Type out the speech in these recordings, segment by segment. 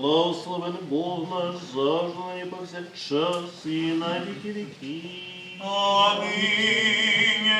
Благословен Бог наш завжди нині повсякчас і на віки віки. Амінь.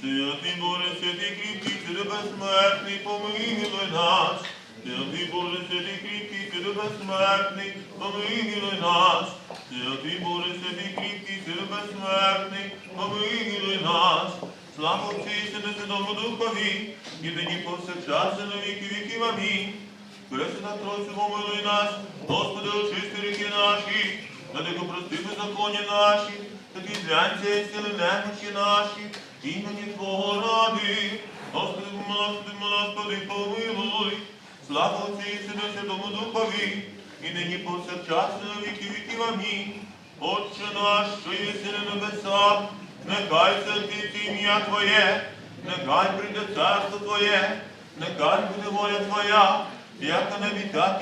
Святий Боже, святий кріпкий, безсмертний, помилуй нас. Святий Боже, святий кріпкий, безсмертний, помилуй нас. Святий Боже, святий кріпкий, безсмертний, помилуй нас. Слава Отцю і Сину, Святому Духові, і нині повсякчас і на віки віків. Амінь. Пресвята Тройцю, помилуй нас, Господи, очисти ріки наші, та дико прости беззаконня наші, такі злянця і сили немочі наші, імені Твого ради. Господи, Господи, Господи, помилуй. Слава Отцю і Сину, Святому Духові, і нині повсякчас на віки віків. Амінь. Отче наш, що єси на небесах, нехай святиться ім'я Твоє, нехай прийде царство Твоє, нехай буде воля Твоя, як на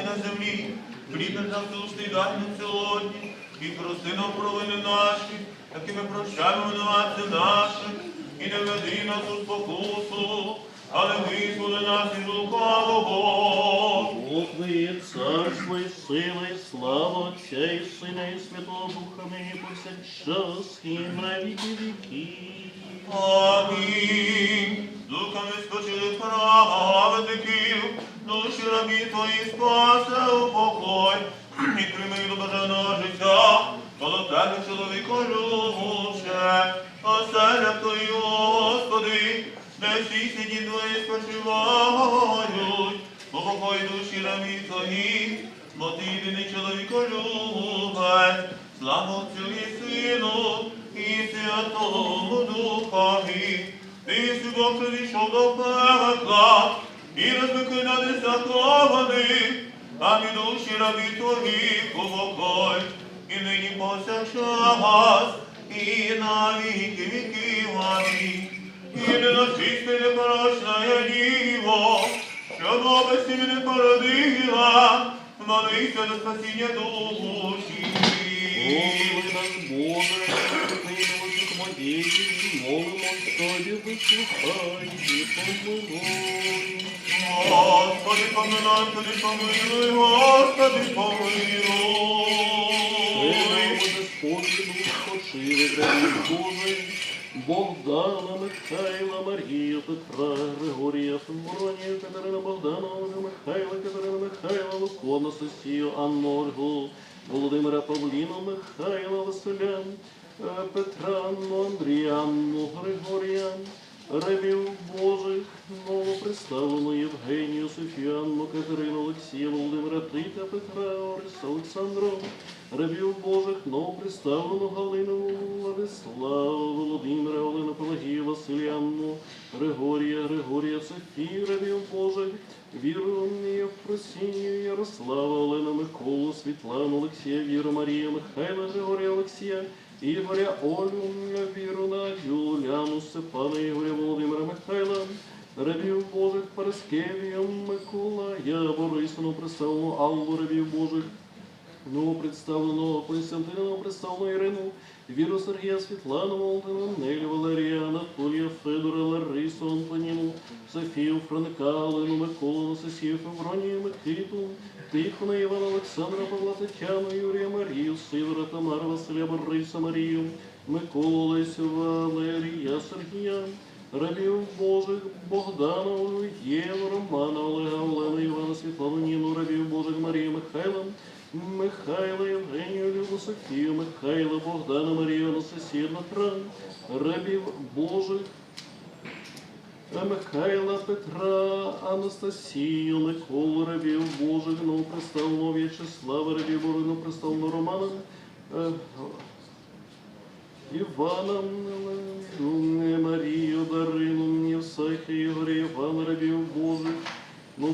і на землі. Хліб наш насущний дай нам сьогодні, і прости нам провини наші, як і ми прощаємо винуватцям нашим, і не веди нас у спокусу, але визволи нас із лукавого. Бог твоє царство і сила, і слава Отця і Сина, і Святого Духа, нині повсякчас і на віки віки. Амінь. Духами спочили праведників, душі рабі твої спасе у покой, і прийми до бажаного життя, коло тебе чоловіко любче, оселя твої, Господи, де всі сіді твої спочивають, упокой душі рабі твої, бо ти єдиний чоловіко любець, слава Отцю і Сину, і Святому Духові, ти Бог, що зійшов до пекла, і розбикинати закованих, а від душі рабі твої упокой, і нині повсякчас, і на віки віків. Амінь. І не насисти непорочна діво, що новості мене породила, молися до спасіння душі. Нас, Боже, моєї, молимо тобі, вислухай і помилуй. Господи, помилуй, Господи, помилуй, Господи, помилуй. Господи, спочили, грабі Божий, Богдана, Михайла, Марію, Петра, Григорія, Февронію, Катерина Богдана, Ольгу, Михайла, Катерина Михайла, Луку, Анастасію, Анну, Ольгу, Володимира Павліну, Михайла, Василя, е, Петра, Анну, Андрія, Григорія, Рабів Божих, новоприставлену Євгенію, Софію, Анну, Катерину, Олексія, Володимира Тита, Петра, Ориса, Олександру, Рабів Божих, новоприставлену Галину, Владиславу, Володимира, Олену, Пелагію, Василянну, Григорія, Григорія, Софію, Рабів Божих, Віру, Олену, Миколу, Світлану, Олексія, Віру, Марію, Михайла, Григорія, Олексія, Ігоря, Олю, Віру, Надю, Уляну, Степана, Ігоря, Володимира, Михайла, Рабів Божих, Параскевія, Миколая, Борисину, представлену Аллу, Рабів Божих, новопредставленого Константина, новопредставлену Ірину, Віру Сергія, Світлану, Володимира, Нелю, Валерія, Анатолія, Федора, Ларису, Антоніну, Софію, Франка, Олену, Миколу, Анастасію, Февронію, Микиту, Тихона, Івана, Олександра, Павла, Тетяну, Юрія, Марію, Сидора, Тамара, Василя, Бориса, Марію, Миколу, Олесю, Валерія, Сергія, Рабів Божих, Богдана, Єву, Романа, Олега, Олену, Івана, Світлану, Ніну, Рабів Божих, Марію, Михайла, Михайла, Євгенію, Любу, Софію, Михайла, Богдана, Марію, Анастасію, Дмитра, Рабів Божих, Михайла, Петра, Анастасію, Миколу, Рабів Божих, новоприставленого В'ячеслава, Рабів Божих, новоприставленого Романа, е, Івана, Марію, Дарину, Євсахію, Ігоря, Івана, Рабів Божих,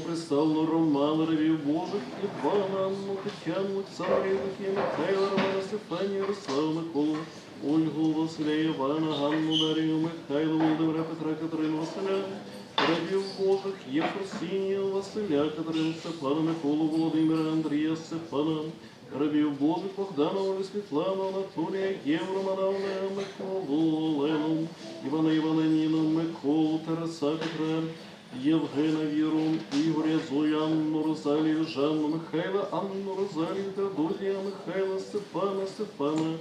представлено Романа, Рабів Божих, Івана, Анну, Тетяну, Олександру, Євдокію, Михайла, Романа, Стефанію, Ярославу, Миколу, Ольгу, Василя, Івана, Ганну, Дарію, Михайлу, Володимира, Петра, Катерину, Василя, Рабів Божих, Єфросинію, Василя, Катерину, Степана, Миколу, Володимира, Андрія, Степана, Рабів Божих, Богдана, Олю, Світлану, Анатолія, Євромана, Олега, Миколу, Олену, Івана, Івана, Ніну, Миколу, Тараса, Петра, Євгена Віру, Ігоря Зою, Анну Розалію, Жанну Михайла, Анну Розалію, Теодозія Михайла, Степана, Степана,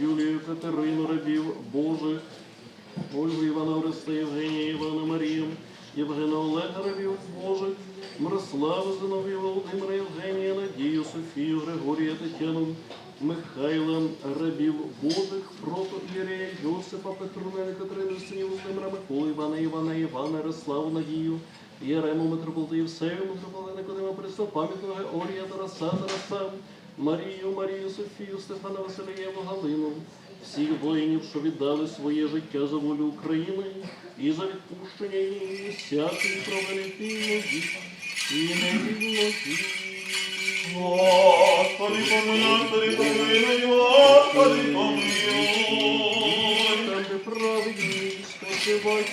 Юлію Катерину, рабів Божих, Ольгу Івана Ореста, Євгенія Івана Марію, Євгена Олега Рабів Божих, Мирославу Зиновію, Володимира Євгенія, Надію, Софію, Григорія, Тетяну, Михайла Рабів Божих, Прото Ірія, Йосипа, Петрунеля, Катерину, Синів Володимира, Миколи, Івана, Івана, Івана, Ярославу, Надію, Єрему, Митрополита Євсею, Митрополита Никодима, Пресо, пам'ятного Георгія, Тараса, Тараса, Марію, Марію, Софію, Стефана Василієву, Галину, всіх воїнів, що віддали своє життя за волю України і за відпущення її всякої провини вільності і невільності. Господи, помилуй, Господи, помилуй, Господи, помилуй. Там, де праведні спочивають.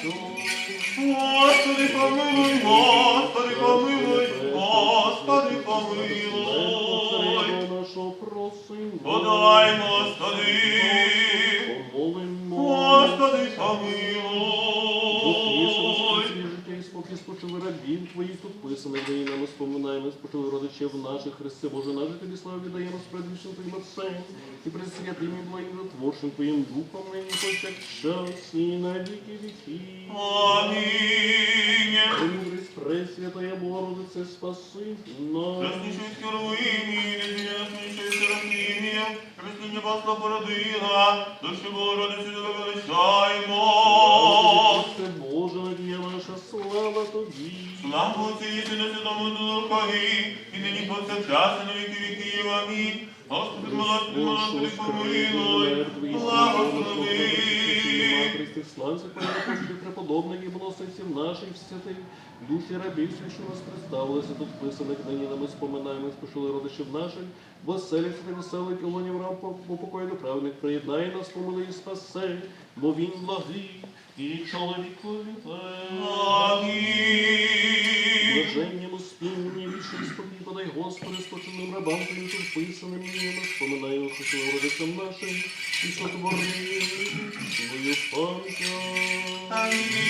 Господи, помилуй, Господи, помилуй, Господи, помилуй. Рабів Твоїх тут де і нам споминаємо, спочили родичів наших, Христе Боже, наш тобі славу віддаємо з предвічним Твоїм Отцем і пресвятим і благотворчим Твоїм Духом, нині повсякчас і на віки віків. Амінь. Пресвятая Богородице, спаси нас. Краснішою скоровині, незвіня насмішою Серафімія, Христиня Пасла породила, душі Богородиці величаємо. Боже, надія наша, слава Тобі. Слава Отцю і Сину Святому Духові, і нині повсякчас і на віки віків. Амінь. Господи, молодь, Господи, помилуй, благослови. Христи, слався, Господи, преподобних і благословців наших святих, душі рабів, що нас представилися тут писаних, нині нами споминаємо, спошили родичів наших, веселих і веселих і лонів рам по покою неправильних, приєднай нас, помили і спасе, бо він благий і чоловікові. Блаженням успіння вічний сповідай, подай, Господи, спочинним рабам Твоїм тут писаним споминай споминаю Христовим родичам нашим, і сотвори свою пам'ять. Амінь.